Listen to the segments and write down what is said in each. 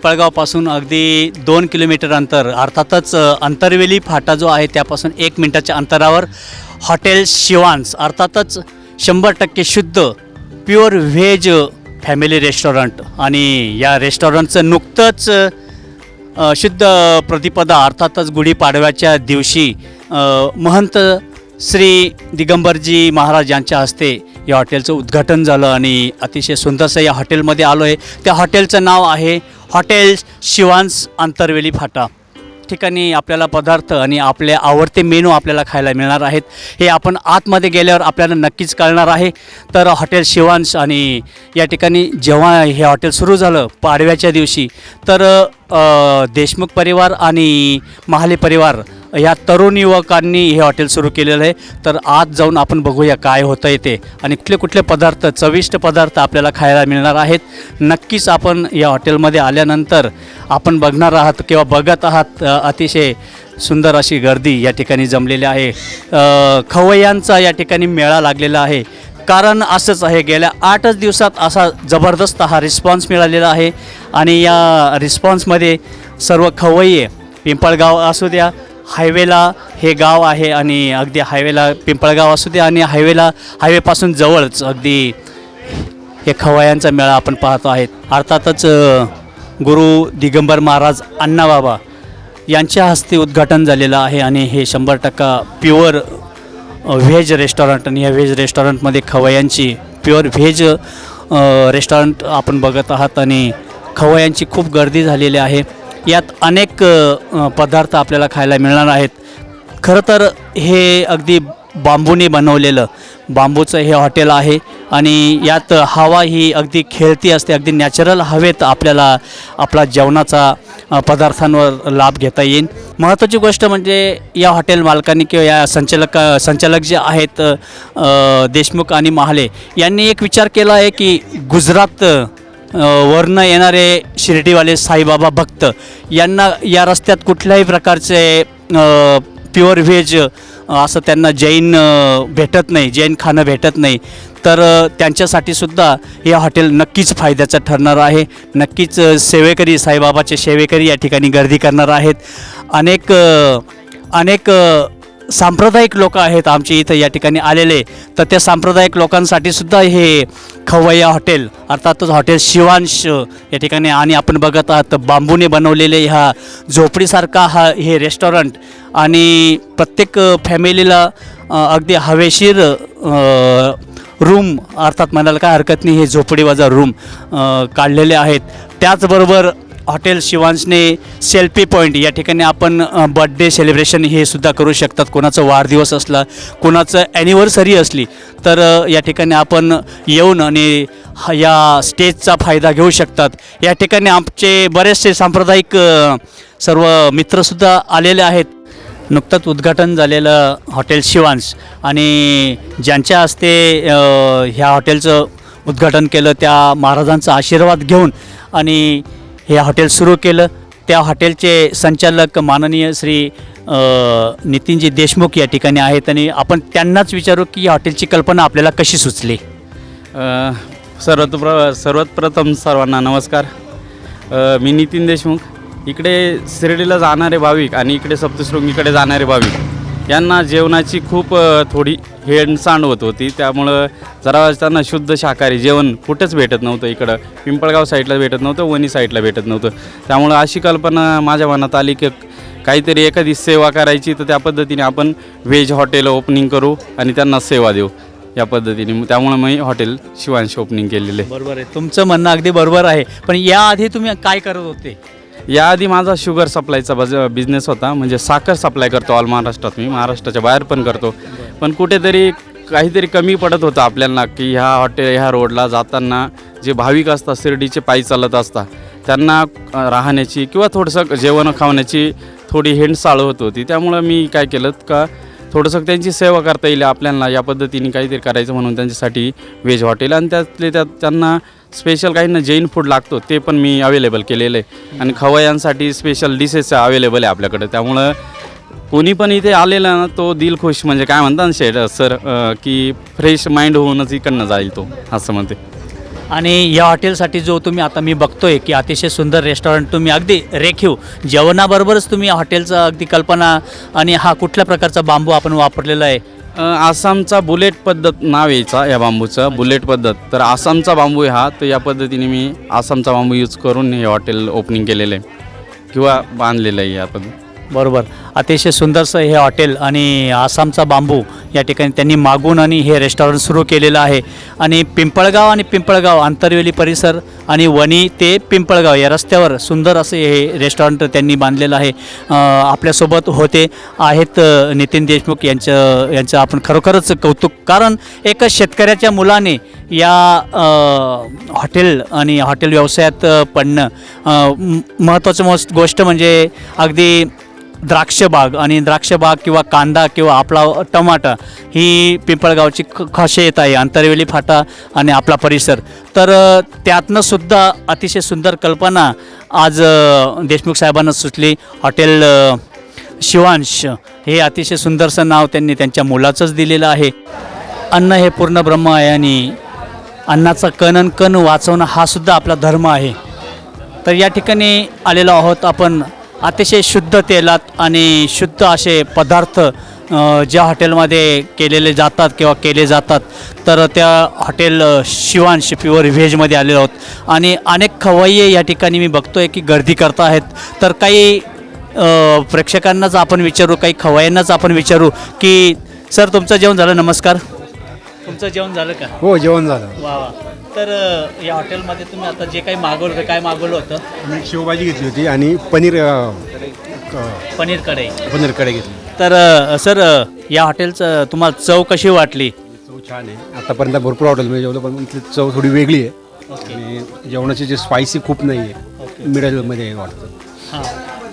पिंपळगावपासून अगदी दोन किलोमीटर अंतर अर्थातच अंतरवेली फाटा जो आहे त्यापासून एक मिनटाच्या अंतरावर हॉटेल शिवांस अर्थातच शंभर टक्के शुद्ध प्युअर व्हेज फॅमिली रेस्टॉरंट. आणि या रेस्टॉरंटचं नुकतंच शुद्ध प्रतिपदा अर्थातच गुढीपाडव्याच्या दिवशी महंत श्री दिगंबरजी महाराज यांच्या हस्ते या हॉटेलचं उद्घाटन झालं. आणि अतिशय सुंदरसं या हॉटेलमध्ये आलो आहे त्या हॉटेलचं नाव आहे हॉटेल शिवांस आंतरवेली फाटा. ठिकाणी आपल्याला पदार्थ आणि आपले आवडते मेनू आपल्याला खायला मिळणार आहेत. हे आपण आतमध्ये गेल्यावर आपल्याला नक्कीच कळणार आहे. तर हॉटेल शिवांश आणि या ठिकाणी जेव्हा हे हॉटेल सुरू झालं पाडव्याच्या दिवशी तर देशमुख परिवार आणि महाले परिवार या तरुण युवकांनी हे हॉटेल सुरू केलेलं आहे. तर आत जाऊन आपण बघूया काय होतं आहे ते. आणि कुठले कुठले पदार्थ चविष्ट पदार्थ आपल्याला खायला मिळणार आहेत. नक्कीच आपण या हॉटेलमध्ये आल्यानंतर आपण बघणार आहात किंवा बघत आहात अतिशय सुंदर अशी गर्दी या ठिकाणी जमलेली आहे. खवय्यांचा या ठिकाणी मेळा लागलेला आहे. कारण असंच आहे गेल्या आठच दिवसात असा जबरदस्त हा रिस्पॉन्स मिळालेला आहे. आणि या रिस्पॉन्समध्ये सर्व खवय्ये पिंपळगाव असू द्या हायवेला हे गाव आहे आणि अगदी हायवेला पिंपळगाव असू दे आणि हायवेला हायवेपासून जवळच अगदी हे खवयांचा मेळा आपण पाहतो आहेत अर्थातच गुरु दिगंबर महाराज अण्णाबाबा यांच्या हस्ते उद्घाटन झालेलं आहे आणि हे शंभर टक्का प्युअर व्हेज रेस्टॉरंट आणि या व्हेज रेस्टॉरंटमध्ये खवयांची प्युअर व्हेज रेस्टॉरंट आपण बघत आहात आणि खवयांची खूप गर्दी झालेली आहे. यात अनेक पदार्थ आपल्याला खायला मिळणार आहेत. खरं तर हे अगदी बांबूने बनवलेलं बांबूचं हे हॉटेल आहे आणि यात हवा ही अगदी खेळती असते अगदी नॅचरल हवेत आपल्याला आपला जेवणाचा पदार्थांवर लाभ घेता येईल. महत्त्वाची गोष्ट म्हणजे या हॉटेल मालकांनी किंवा या संचालक संचालक जे आहेत देशमुख आणि महाले यांनी एक विचार केला आहे की गुजरात वरनं येणारे शिर्डीवाले साईबाबा भक्त यांना या रस्त्यात कुठल्याही प्रकारचे प्युअर व्हेज असं त्यांना जैन भेटत नाही जैन खाणं भेटत नाही. तर त्यांच्यासाठी सुद्धा हे हॉटेल नक्कीच फायद्याचं ठरणार आहे. नक्कीच सेवेकरी साईबाबाचे सेवेकरी या ठिकाणी गर्दी करणार आहेत. अनेक अनेक सांप्रदायिक लोक आहेत आमचे इथं या ठिकाणी आलेले. तर त्या सांप्रदायिक लोकांसाठी सुद्धा हे खवय्या हॉटेल अर्थातच हॉटेल शिवांश या ठिकाणी आणि आपण बघत आहात बांबूने बनवलेले ह्या झोपडीसारखा हा हे रेस्टॉरंट आणि प्रत्येक फॅमिलीला अगदी हवेशीर रूम अर्थात म्हणायला काय हरकत नाही हे झोपडीवाजा रूम काढलेले आहेत. त्याचबरोबर हॉटेल शिवांशने सेल्फी पॉईंट या ठिकाणी आपण बड्डे सेलिब्रेशन हे सुद्धा करू शकतात. कोणाचा वाढदिवस असला कोणाचं ॲनिव्हर्सरी असली तर या ठिकाणी आपण येऊन आणि या स्टेजचा फायदा घेऊ शकतात. या ठिकाणी आमचे बरेचसे सांप्रदायिक सर्व मित्रसुद्धा आलेले आहेत. नुकतंच उद्घाटन झालेलं हॉटेल शिवांश आणि ज्यांच्या हस्ते ह्या हॉटेलचं उद्घाटन केलं त्या महाराजांचा आशीर्वाद घेऊन आणि हे हॉटेल सुरू केलं. त्या हॉटेलचे संचालक माननीय श्री नितीनजी देशमुख या ठिकाणी आहेत आणि आपण त्यांनाच विचारू की या हॉटेलची कल्पना आपल्याला कशी सुचली? सर्वात प्र सर्वात प्रथम सर्वांना नमस्कार. अ, मी नितीन देशमुख. इकडे शिर्डीला जाणारे भाविक आणि इकडे सप्तशृंगीकडे जाणारे भाविक. यांना जेवणाची खूप थोडी हेळसांड होत होती. त्यामुळं जरा त्यांना शुद्ध शाकाहारी जेवण कुठंच भेटत नव्हतं इकडं. पिंपळगाव साईडला भेटत नव्हतं वणी साईडला भेटत नव्हतं. त्यामुळं अशी कल्पना माझ्या मनात आली की काहीतरी एखादी सेवा करायची तर त्या पद्धतीने आपण व्हेज हॉटेल ओपनिंग करू आणि त्यांना सेवा देऊ या पद्धतीने. त्यामुळे मी हॉटेल शिवांश ओपनिंग केलेले बरोबर आहे. तुमचं म्हणणं अगदी बरोबर आहे. पण याआधी तुम्ही काय करत होते? याआधी माझा शुगर सप्लायचा बज बिझनेस होता. म्हणजे साखर सप्लाय करतो ऑल महाराष्ट्रात मी. महाराष्ट्राच्या बाहेर पण करतो. पण कुठेतरी काहीतरी कमी पडत होतं आपल्याला की ह्या हॉटेल ह्या रोडला जाताना जे भाविक असतात शिर्डीचे पायी चालत असतात त्यांना राहण्याची किंवा थोडंसं जेवण खावण्याची थोडी हेंडसाळ होत होती. त्यामुळं मी काय केलं का थोडंसं त्यांची सेवा करता येईल आपल्याला या पद्धतीने काहीतरी करायचं म्हणून त्यांच्यासाठी व्हेज हॉटेल आणि त्यातले त्यात त्यांना स्पेशल काही ना जैन फूड लागतो ते पण मी अवेलेबल केलेलं आहे. आणि खवयांसाठी स्पेशल डिशेस अवेलेबल आहे आपल्याकडे. त्यामुळं कोणी पण इथे आलेला ना तो दिल खुश. म्हणजे काय म्हणतात ना शेड सर की फ्रेश माइंड होऊनच इकडनं जाईल तो असं म्हणते. आणि या हॉटेलसाठी जो तुम्ही आता मी बघतोय की अतिशय सुंदर रेस्टॉरंट तुम्ही अगदी रेखीव जेवणाबरोबरच तुम्ही हॉटेलचं अगदी कल्पना आणि हा कुठल्या प्रकारचा बांबू आपण वापरलेला आहे अ, आसामचा बुलेट पद्धत नाव यायचा या बांबूचं बुलेट पद्धत. तर आसामचा बांबू आहे हा तर या पद्धतीने मी आसामचा बांबू यूज करून हे हॉटेल ओपनिंग केलेलं आहे. किंवा बांधलेलं आहे या पद्धत बरोबर. अतिशय सुंदरसं हे हॉटेल आणि आसामचा बांबू या ठिकाणी त्यांनी मागून आणि हे रेस्टॉरंट सुरू केलेलं आहे. आणि पिंपळगाव आणि पिंपळगाव आंतरवेली परिसर आणि वणी ते पिंपळगाव या रस्त्यावर सुंदर असे हे रेस्टॉरंट त्यांनी बांधलेलं आहे. आपल्यासोबत होते आहेत नितीन देशमुख यांचं यांचं आपण खरोखरच कौतुक. कारण एका शेतकऱ्याच्या मुलाने या हॉटेल आणि हॉटेल व्यवसायात पडणं महत्त्वाचं मस्त गोष्ट म्हणजे अगदी द्राक्षबाग आणि द्राक्षबाग किंवा कांदा किंवा आपला टमाटा ही पिंपळगावची ख येत आहे अंतरवेली फाटा आणि आपला परिसर. तर अ, त्यातनं सुद्धा अतिशय सुंदर कल्पना आज देशमुख साहेबांना सुचली. हॉटेल शिवांश हे अतिशय सुंदरसं नाव त्यांनी त्यांच्या मुलाचंच दिलेलं आहे. अन्न हे पूर्ण ब्रह्म आहे आणि अन्नाचा कण कण वाचवणं हा सुद्धा आपला धर्म आहे. तर या ठिकाणी आलेलो आहोत आपण अतिशय शुद्ध तेलात आणि शुद्ध असे पदार्थ ज्या हॉटेलमध्ये केलेले जातात किंवा केले जातात तर त्या हॉटेल शिवांश प्युअर व्हेजमध्ये आलेलो आहोत. आणि अनेक खवय्ये या ठिकाणी मी बघतोय की गर्दी करत आहेत. तर काही प्रेक्षकांनाच आपण विचारू काही खवय्यांनाच आपण विचारू की सर तुमचं जेवण झालं नमस्कार. तुमचं जेवण झालं का? हो जेवण झालं. वा वा. तर अ, या हॉटेलमध्ये तुम्ही आता जे काही मागवलं होतं काय मागवलं होतं? आम्ही शेवभाजी घेतली होती आणि पनीर अ, क- पनीर कढई. पनीरकडे घेतली. तर अ, सर अ, या हॉटेलचं तुम्हाला चव कशी वाटली? चव छान आहे. आतापर्यंत भरपूर हॉटेलमध्ये जेवलं पण इथली चव थोडी वेगळी आहे. आणि जेवणाची जे स्पायसी खूप नाही आहे मिडलमध्ये वाटतं. हां.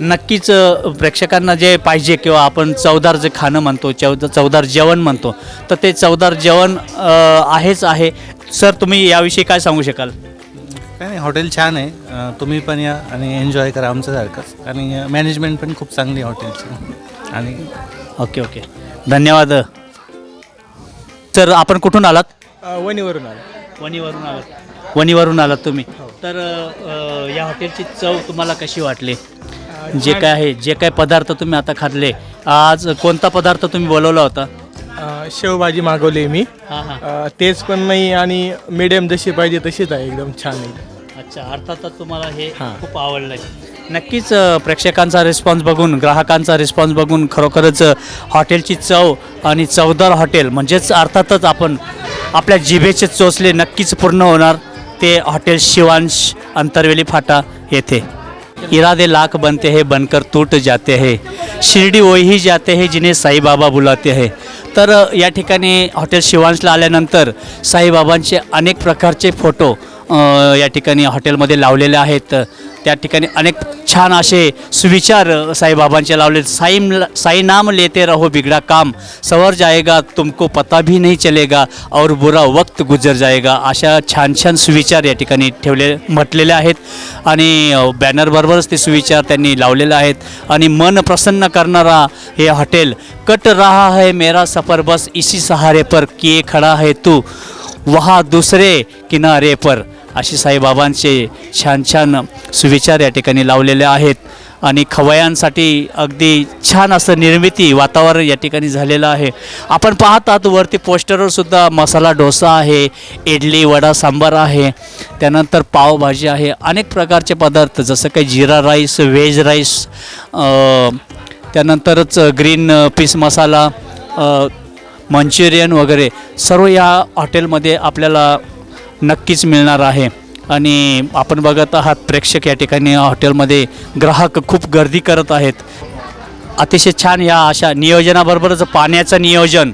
नक्कीच अ, प्रेक्षकांना जे पाहिजे किंवा आपण चवदार जे खाणं म्हणतो चव चवदार जेवण म्हणतो तर ते चवदार जेवण अ, आहेच आहे. सर तुम्ही याविषयी काय सांगू शकाल? काय नाही हॉटेल छान आहे. अं, तुम्ही पण या आणि एन्जॉय करा आमच्यासारखंच आणि मॅनेजमेंट पण खूप चांगली आहे हॉटेलची. आणि ओके ओके. धन्यवाद. सर आपण कुठून आलात? वणीवरून आलो. वणीवरून आलात. वणीवरून आलात तुम्ही. तर अ, या हॉटेलची चव तुम्हाला कशी वाटली? जे काय आहे जे काय पदार्थ तुम्ही आता खाल्ले. आज कोणता पदार्थ तुम्ही बोलवला होता? शेवभाजी मागवली मी. हां हां. अ, तेच पण नाही आणि मिडियम जशी पाहिजे तशीच आहे एकदम छान आहे. अच्छा अर्थातच तुम्हाला हे हां. खूप आवडलं. नक्कीच अ, प्रेक्षकांचा रिस्पॉन्स बघून ग्राहकांचा रिस्पॉन्स बघून खरोखरच अ, हॉटेलची चव आणि चवदार हॉटेल म्हणजेच अर्थातच आपण आपल्या जिभेचे चोचले नक्कीच पूर्ण होणार. ते हॉटेल शिवांश अंतरवेली फाटा येथे. इरादे लाख बनते हैं बनकर टूट जाते हैं। शिर्डी वही जाते हैं जिन्हें साईबाबा बुलाते हैं। तर या ठिकाणी हॉटेल शिवांशला आल्यानंतर साईबाबांचे अनेक प्रकारचे फोटो या ठिकाणी हॉटेलमध्ये लावलेले आहेत. त्या ठिकाणी अनेक छान असे सुविचार साईबाबांचे लावले. साई साई नाम लेते रहो बिगड़ा काम. सवर जाएगा तुमको पता भी नहीं चलेगा. और बुरा वक्त गुजर जाएगा अशा छान छान सुविचार या ठिकाणी ठेवले म्हटलेले आहेत. आणि बॅनरबरोबरच ते सुविचार त्यांनी लावलेले आहेत. आणि मन प्रसन्न करणारा हे हॉटेल कट रहा है मेरा सफर बस इसी सहारे पर किए खडा है तू. वहा दुसरे किनारे पर. अशी साईबाबांचे छान छान सुविचार या ठिकाणी लावलेले आहेत. आणि खवयांसाठी अगदी छान असं निर्मिती वातावरण या ठिकाणी झालेलं आहे. आपण पाहत आहात वरती पोस्टरवर सुद्धा मसाला डोसा आहे इडली वडा सांबार आहे. त्यानंतर पावभाजी आहे. अनेक प्रकारचे पदार्थ जसं काही जिरा राईस व्हेज राईस त्यानंतरच ग्रीन पीस मसाला मंचुरियन वगैरे. सर्व या हॉटेलमध्ये आपल्याला नक्कीच मिळणार आहे. आणि आपण बघत आहात प्रेक्षक या ठिकाणी हॉटेलमध्ये ग्राहक खूप गर्दी करत आहेत. अतिशय छान या अशा नियोजनाबरोबरच पाण्याचं नियोजन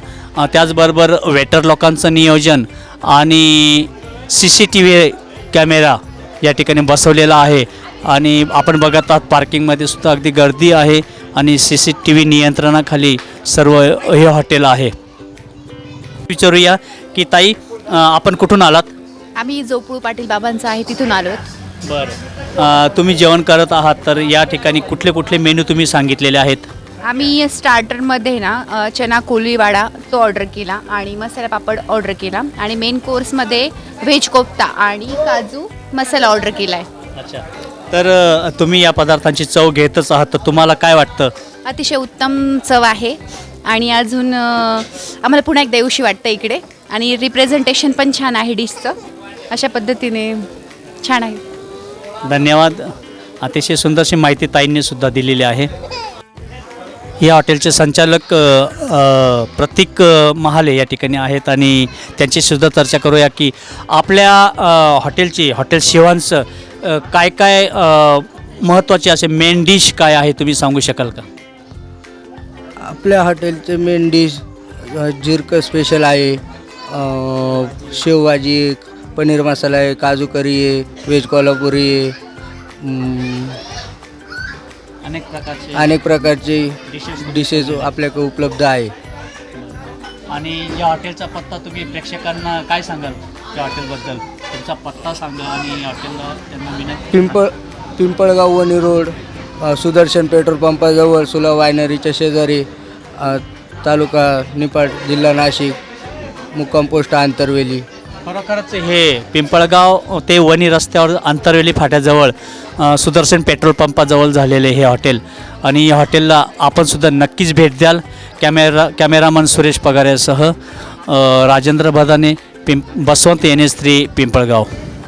त्याचबरोबर वेटर लोकांचं नियोजन आणि C C T V camera या ठिकाणी बसवलेला आहे. आणि आपण बघत आहात पार्किंगमध्ये सुद्धा अगदी गर्दी आहे आणि सी सी टी व्ही नियंत्रणाखाली सर्व हे हॉटेल आहे. विचारूया की ताई आपण कुठून आलात? आम्ही जोपूळ पाटील बाबांचा आहे तिथून आलो बरं. तुम्ही जेवण करत आहात तर या ठिकाणी कुठले कुठले मेनू तुम्ही सांगितलेले आहेत? आम्ही स्टार्टरमध्ये ना चना कोळीवाडा तो ऑर्डर केला आणि मसाला पापड ऑर्डर केला आणि मेन कोर्समध्ये व्हेज कोफ्ता आणि काजू मसाला ऑर्डर केला आहे अच्छा. तर तुम्ही या पदार्थांची चव घेतच आहात तर तुम्हाला काय वाटतं? अतिशय उत्तम चव आहे आणि अजून आम्हाला पुन्हा एकदा येऊशी वाटतं इकडे आणि रिप्रेझेंटेशन पण छान आहे डिशचं अशा पद्धतीने छान आहे. धन्यवाद. अतिशय सुंदरशी माहिती ताईंनी सुद्धा दिलेली आहे. या हॉटेलचे संचालक अ, प्रतीक महाले या ठिकाणी आहेत आणि त्यांची सुद्धा चर्चा करूया की आपल्या अ, हॉटेलची हॉटेल शिवांचं अ, काय काय अ, महत्त्वाचे असे मेन डिश काय आहे तुम्ही सांगू शकाल का? आपल्या हॉटेलचे मेन डिश जिरकं स्पेशल आहे अ, शेवभाजी पनीर मसाला आहे काजू करी आहे व्हेज कोल्हापुरी आहे अनेक प्रकारचे अनेक प्रकारचे डिशेस डिशेस आपल्याकडे उपलब्ध आहे. आणि या हॉटेलचा पत्ता तुम्ही प्रेक्षकांना काय सांगाल? या हॉटेलबद्दल. तुमचा पत्ता सांगा आणि हॉटेलला त्यांना विनंती पिंपळ पिंपळगाव वणी रोड अ, सुदर्शन पेट्रोल पंपाजवळ सुला वायनरीच्या शेजारी अ, तालुका निपाड जिल्हा नाशिक मुक्काम पोस्ट आंतरवेली खरोखरच हे पिंपळगाव ते वणी रस्त्यावर आंतरवेली फाट्याजवळ सुदर्शन पेट्रोल पंपाजवळ झालेले हे हॉटेल. आणि या हॉटेलला आपणसुद्धा नक्कीच भेट द्याल. कॅमेरा कॅमेरामन सुरेश पगारेसह Rajendra Bhadane पिंप Baswant N S three Pimpalgaon.